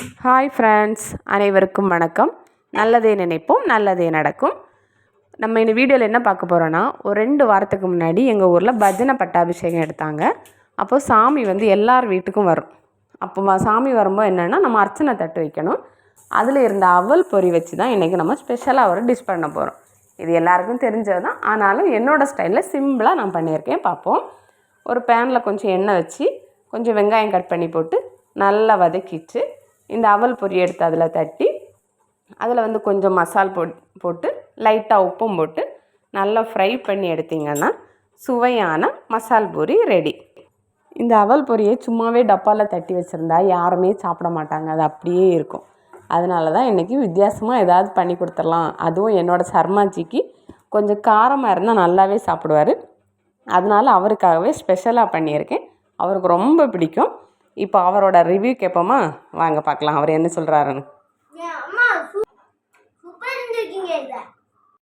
Hi friends அனைவருக்கும் வணக்கம். நல்லதே நினைப்போம் நல்லதே நடக்கும். நம்ம இந்த வீடியோவில் என்ன பார்க்க போகிறோன்னா ஒரு ரெண்டு வாரத்துக்கு முன்னாடி எங்கள் ஊரில் பஜனை பட்டாபிஷேகம் எடுத்தாங்க. அப்போது சாமி வந்து எல்லார் வீட்டுக்கும் வரும். அப்போ சாமி வரும்போது என்னென்னா நம்ம அர்ச்சனை தட்டு வைக்கணும். அதில் இருந்த அவல் பொறி வச்சு தான் இன்றைக்கி நம்ம ஸ்பெஷலாக ஒரு டிஷ் பண்ண போகிறோம் இது எல்லாருக்கும் தெரிஞ்சது தான் ஆனாலும் என்னோடய ஸ்டைலில் சிம்பிளாக நான் பண்ணியிருக்கேன். பார்ப்போம். ஒரு பேனில் கொஞ்சம் எண்ணெய் வச்சு கொஞ்சம் வெங்காயம் கட் பண்ணி போட்டு நல்லா வதக்கிட்டு இந்த அவல் பொரி எடுத்து அதில் தட்டி அதில் வந்து கொஞ்சம் மசால் போட் போட்டு லைட்டாக உப்பும் போட்டு நல்லா ஃப்ரை பண்ணி எடுத்தீங்கன்னா சுவையான மசால் பூரி ரெடி. இந்த அவல் பொரியை சும்மாவே டப்பாவில் தட்டி வச்சுருந்தா யாருமே சாப்பிட மாட்டாங்க. அது அப்படியே இருக்கும். அதனால தான் இன்றைக்கி வித்தியாசமாக ஏதாவது பண்ணி கொடுத்துடலாம். அதுவும் என்னோடய சர்மாஜிக்கு கொஞ்சம் காரமாக இருந்தால் நல்லாவே சாப்பிடுவார். அதனால அவருக்காகவே ஸ்பெஷலாக பண்ணியிருக்கேன். அவருக்கு ரொம்ப பிடிக்கும். இப்போ அவரோட ரிவ்யூ கேட்போமா வாங்க பார்க்கலாம். அவர் என்ன சொல்கிறாருன்னு